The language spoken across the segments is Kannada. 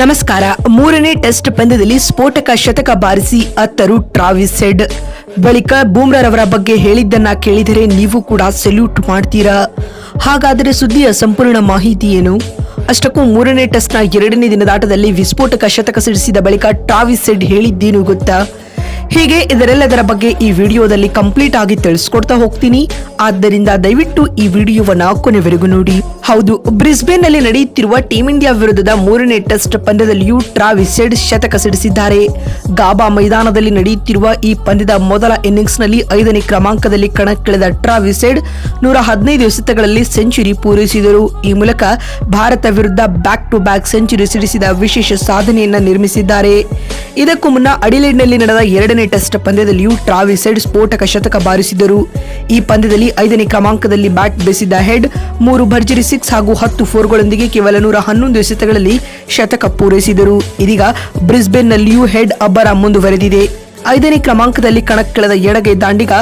ನಮಸ್ಕಾರ. ಮೂರನೇ ಟೆಸ್ಟ್ ಪಂದ್ಯದಲ್ಲಿ ಸ್ಫೋಟಕ ಶತಕ ಬಾರಿಸಿ ಅತ್ತರು ಟ್ರಾವಿಸ್ ಹೆಡ್ ಬಳಿಕ ಬೂಮ್ರಾರವರ ಬಗ್ಗೆ ಹೇಳಿದ್ದನ್ನ ಕೇಳಿದರೆ ನೀವು ಕೂಡ ಸೆಲ್ಯೂಟ್ ಮಾಡ್ತೀರಾ? ಹಾಗಾದರೆ ಸುದ್ದಿಯ ಸಂಪೂರ್ಣ ಮಾಹಿತಿ ಏನು? ಅಷ್ಟಕ್ಕೂ ಮೂರನೇ ಟೆಸ್ಟ್ನ ಎರಡನೇ ದಿನದಾಟದಲ್ಲಿ ವಿಸ್ಫೋಟಕ ಶತಕ ಸಿಡಿಸಿದ ಬಳಿಕ ಟ್ರಾವಿಸ್ ಹೆಡ್ ಹೇಳಿದ್ದೇನು ಗೊತ್ತಾ? ಹೀಗೆ ಇದರೆಲ್ಲದರ ಬಗ್ಗೆ ಈ ವಿಡಿಯೋದಲ್ಲಿ ಕಂಪ್ಲೀಟ್ ಆಗಿ ತಿಳಿಸ್ಕೊಡ್ತಾ ಹೋಗ್ತೀನಿ. ಆದ್ದರಿಂದ ದಯವಿಟ್ಟು ಈ ವಿಡಿಯೋವನ್ನ ಕೊನೆವರೆಗೂ ನೋಡಿ. ಹೌದು ಬ್ರಿಸ್ಬೇನ್ನಲ್ಲಿ ನಡೆಯುತ್ತಿರುವ ಟೀಂ ಇಂಡಿಯಾ ವಿರುದ್ಧದ ಮೂರನೇ ಟೆಸ್ಟ್ ಪಂದ್ಯದಲ್ಲಿಯೂ ಟ್ರಾವಿಸ್ ಹೆಡ್ ಶತಕ ಸಿಡಿಸಿದ್ದಾರೆ. ಗಾಬಾ ಮೈದಾನದಲ್ಲಿ ನಡೆಯುತ್ತಿರುವ ಈ ಪಂದ್ಯದ ಮೊದಲ ಇನ್ನಿಂಗ್ಸ್ನಲ್ಲಿ ಐದನೇ ಕ್ರಮಾಂಕದಲ್ಲಿ ಕಣಕ್ಕಿಳಿದ ಟ್ರಾವಿಸ್ ಹೆಡ್ ನೂರ ಹದಿನೈದು ಎಸೆತಗಳಲ್ಲಿ ಸೆಂಚುರಿ ಪೂರೈಸಿದರು. ಈ ಮೂಲಕ ಭಾರತ ವಿರುದ್ಧ ಬ್ಯಾಕ್ ಟು ಬ್ಯಾಕ್ ಸೆಂಚುರಿ ಸಿಡಿಸಿದ ವಿಶೇಷ ಸಾಧನೆಯನ್ನ ನಿರ್ಮಿಸಿದ್ದಾರೆ. ಇದಕ್ಕೂ ಮುನ್ನ ಅಡಿಲೇಡ್ನಲ್ಲಿ ನಡೆದ ಎರಡನೇ ಟೆಸ್ಟ್ ಪಂದ್ಯದಲ್ಲಿಯೂ ಟ್ರಾವಿಸ್ ಹೆಡ್ ಸ್ಫೋಟಕ ಶತಕ ಬಾರಿಸಿದರು ಈ ಪಂದ್ಯದಲ್ಲಿ ಐದನೇ ಕ್ರಮಾಂಕದಲ್ಲಿ ಬ್ಯಾಟ್ ಬೆಸಿದ ಹೆಡ್ ಮೂರು ಭರ್ಜರಿ ಸಿಕ್ಸ್ ಹಾಗೂ ಹತ್ತು ಫೋರ್ಗಳೊಂದಿಗೆ ಕೇವಲ ನೂರ ಹನ್ನೊಂದು ಎಸೆತಗಳಲ್ಲಿ ಶತಕ ಪೂರೈಸಿದರು. ಇದೀಗ ಬ್ರಿಸ್ಬೇನ್ನಲ್ಲಿಯೂ ಹೆಡ್ ಅಬ್ಬರ ಮುಂದುವರೆದಿದೆ. ಐದನೇ ಕ್ರಮಾಂಕದಲ್ಲಿ ಕಣಕ್ಕಿಳಿದ ಎಡಗೈ ದಾಂಡಿಗ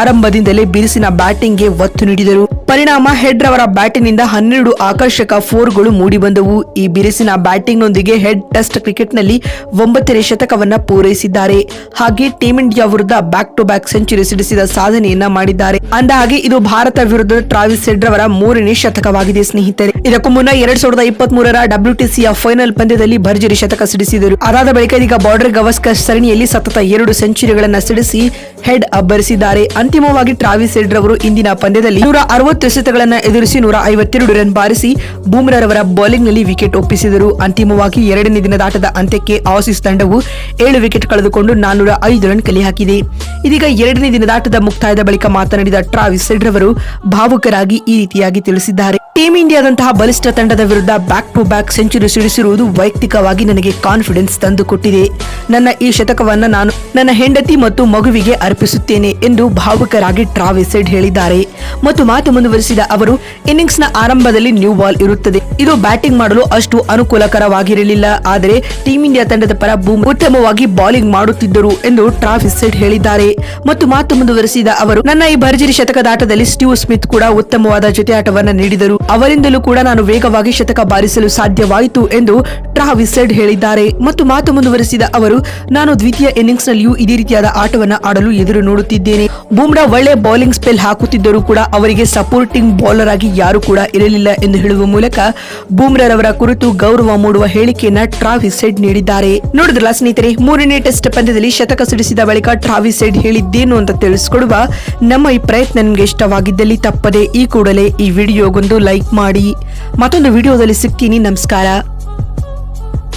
ಆರಂಭದಿಂದಲೇ ಬಿರುಸಿನ ಬ್ಯಾಟಿಂಗ್ಗೆ ಒತ್ತು ನೀಡಿದರು. ಪರಿಣಾಮ ಹೆಡ್ ರವರ ಬ್ಯಾಟಿನಿಂದ ಹನ್ನೆರಡು ಆಕರ್ಷಕ ಫೋರ್ಗಳು ಮೂಡಿಬಂದವು. ಈ ಬಿರುಸಿನ ಬ್ಯಾಟಿಂಗ್ನೊಂದಿಗೆ ಹೆಡ್ ಟೆಸ್ಟ್ ಕ್ರಿಕೆಟ್ನಲ್ಲಿ ಒಂಬತ್ತನೇ ಶತಕವನ್ನ ಪೂರೈಸಿದ್ದಾರೆ. ಹಾಗೆ ಟೀಂ ಇಂಡಿಯಾ ವಿರುದ್ಧ ಬ್ಯಾಕ್ ಟು ಬ್ಯಾಕ್ ಸೆಂಚುರಿ ಸಿಡಿಸಿದ ಸಾಧನೆಯನ್ನ ಮಾಡಿದ್ದಾರೆ. ಅಂದಹಾಗೆ, ಇದು ಭಾರತ ವಿರುದ್ಧ ಟ್ರಾವಿಸ್ ಹೆಡ್ ರವರ ಮೂರನೇ ಶತಕವಾಗಿದೆ, ಸ್ನೇಹಿತರೆ. ಇದಕ್ಕೂ ಮುನ್ನ ಎರಡ್ ಸಾವಿರದ ಇಪ್ಪತ್ತ್ ಮೂರರ ಡಬ್ಲ್ಯೂಟಿಸಿಯ ಫೈನಲ್ ಪಂದ್ಯದಲ್ಲಿ ಭರ್ಜರಿ ಶತಕ ಸಿಡಿಸಿದರು. ಅದಾದ ಬಳಿಕ ಇದೀಗ ಬಾರ್ಡರ್ ಗವಸ್ಕರ್ ಸರಣಿಯಲ್ಲಿ ಸತತ ಎರಡು ಸೆಂಚುರಿಗಳನ್ನ ಸಿಡಿಸಿ ಹೆಡ್ ಅಬ್ಬರಿಸಿದ್ದಾರೆ. ಅಂತಿಮವಾಗಿ ಟ್ರಾವಿಸ್ ಹೆಡ್ ರವರು ಇಂದಿನ ಪಂದ್ಯದಲ್ಲಿ ನೂರ ಅರವತ್ತು ಎದುರಿಸಿ ನೂರ ಐವತ್ತೆರಡು ರನ್ ಬಾರಿಸಿ ಬೂಮ್ರಾರವರ ಬೌಲಿಂಗ್ನಲ್ಲಿ ವಿಕೆಟ್ ಒಪ್ಪಿಸಿದರು. ಅಂತಿಮವಾಗಿ ಎರಡನೇ ದಿನದಾಟದ ಅಂತ್ಯಕ್ಕೆ ಆಸೀಸ್ ತಂಡವು ಏಳು ವಿಕೆಟ್ ಕಳೆದುಕೊಂಡು ನಾನ್ನೂರ ಐದು ರನ್ ಕಲೆ ಹಾಕಿದೆ. ಇದೀಗ ಎರಡನೇ ದಿನದಾಟದ ಮುಕ್ತಾಯದ ಬಳಿಕ ಮಾತನಾಡಿದ ಟ್ರಾವಿಸ್ ಹೆಡ್ ರವರು ಭಾವುಕರಾಗಿ ಈ ರೀತಿಯಾಗಿ ತಿಳಿಸಿದ್ದಾರೆ. ಟೀಂ ಇಂಡಿಯಾದಂತಹ ಬಲಿಷ್ಠ ತಂಡದ ವಿರುದ್ಧ ಬ್ಯಾಕ್ ಟು ಬ್ಯಾಕ್ ಸೆಂಚುರಿ ಸಿಡಿಸಿರುವುದು ವೈಯಕ್ತಿಕವಾಗಿ ನನಗೆ ಕಾನ್ಫಿಡೆನ್ಸ್ ತಂದುಕೊಟ್ಟಿದೆ. ನನ್ನ ಈ ಶತಕವನ್ನ ನಾನು ನನ್ನ ಹೆಂಡತಿ ಮತ್ತು ಮಗುವಿಗೆ ಅರ್ಪಿಸುತ್ತೇನೆ ಎಂದು ಭಾವುಕರಾಗಿ ಟ್ರಾವೆಸೆಡ್ ಹೇಳಿದ್ದಾರೆ. ಮತ್ತು ಮಾತು ಮುಂದುವರಿಸಿದ ಅವರು, ಇನ್ನಿಂಗ್ಸ್ನ ಆರಂಭದಲ್ಲಿ ನ್ಯೂ ಬಾಲ್ ಇರುತ್ತದೆ. ಇದು ಬ್ಯಾಟಿಂಗ್ ಮಾಡಲು ಅಷ್ಟು ಅನುಕೂಲಕರವಾಗಿರಲಿಲ್ಲ. ಆದರೆ ಟೀಂ ಇಂಡಿಯಾ ತಂಡದ ಪರ ಬೂಮ್ ಉತ್ತಮವಾಗಿ ಬೌಲಿಂಗ್ ಮಾಡುತ್ತಿದ್ದರು ಎಂದು ಟ್ರಾವಿಸೆಡ್ ಹೇಳಿದ್ದಾರೆ. ಮತ್ತು ಮಾತು ಮುಂದುವರಿಸಿದ ಅವರು, ನನ್ನ ಈ ಭರ್ಜರಿ ಶತಕದಾಟದಲ್ಲಿ ಸ್ಟೀವ್ ಸ್ಮಿತ್ ಕೂಡ ಉತ್ತಮವಾದ ಜೊತೆ ಆಟವನ್ನು ನೀಡಿದರು. ಅವರಿಂದಲೂ ಕೂಡ ನಾನು ವೇಗವಾಗಿ ಶತಕ ಬಾರಿಸಲು ಸಾಧ್ಯವಾಯಿತು ಎಂದು ಟ್ರಾವಿಸೆಡ್ ಹೇಳಿದ್ದಾರೆ. ಮತ್ತು ಮಾತು ಮುಂದುವರಿಸಿದ ಅವರು, ನಾನು ದ್ವಿತೀಯ ಇನ್ನಿಂಗ್ಸ್ ನಲ್ಲಿಯೂ ಇದೇ ರೀತಿಯಾದ ಆಟವನ್ನ ಆಡಲು ಎದುರು ನೋಡುತ್ತಿದ್ದೇನೆ. ಬೂಮ್ರಾ ಒಳ್ಳೆ ಬೌಲಿಂಗ್ ಸ್ಪೆಲ್ ಹಾಕುತ್ತಿದ್ದರೂ ಕೂಡ ಅವರಿಗೆ ಸಪೋರ್ಟಿಂಗ್ ಬೌಲರ್ ಆಗಿ ಯಾರು ಕೂಡ ಇರಲಿಲ್ಲ ಎಂದು ಹೇಳುವ ಮೂಲಕ ಬೂಮ್ರಾರವರ ಕುರಿತು ಗೌರವ ಮೂಡುವ ಹೇಳಿಕೆಯನ್ನ ಟ್ರಾವಿಸ್ ಹೆಡ್ ನೀಡಿದ್ದಾರೆ. ನೋಡಿದ್ರಲ್ಲ ಸ್ನೇಹಿತರೆ, ಮೂರನೇ ಟೆಸ್ಟ್ ಪಂದ್ಯದಲ್ಲಿ ಶತಕ ಸಿಡಿಸಿದ ಬಳಿಕ ಟ್ರಾವಿಸ್ ಹೆಡ್ ಹೇಳಿದ್ದೇನು ಅಂತ ತಿಳಿಸಿಕೊಡುವ ನಮ್ಮ ಈ ಪ್ರಯತ್ನ ನಿಮಗೆ ಇಷ್ಟವಾಗಿದ್ದಲ್ಲಿ ತಪ್ಪದೆ ಈ ಕೂಡಲೇ ಈ ವಿಡಿಯೋಗೊಂದು ಲೈಕ್ ಮಾಡಿ. ಮತ್ತೊಂದು ವಿಡಿಯೋದಲ್ಲಿ ಸಿಗ್ತೀನಿ. ನಮಸ್ಕಾರ.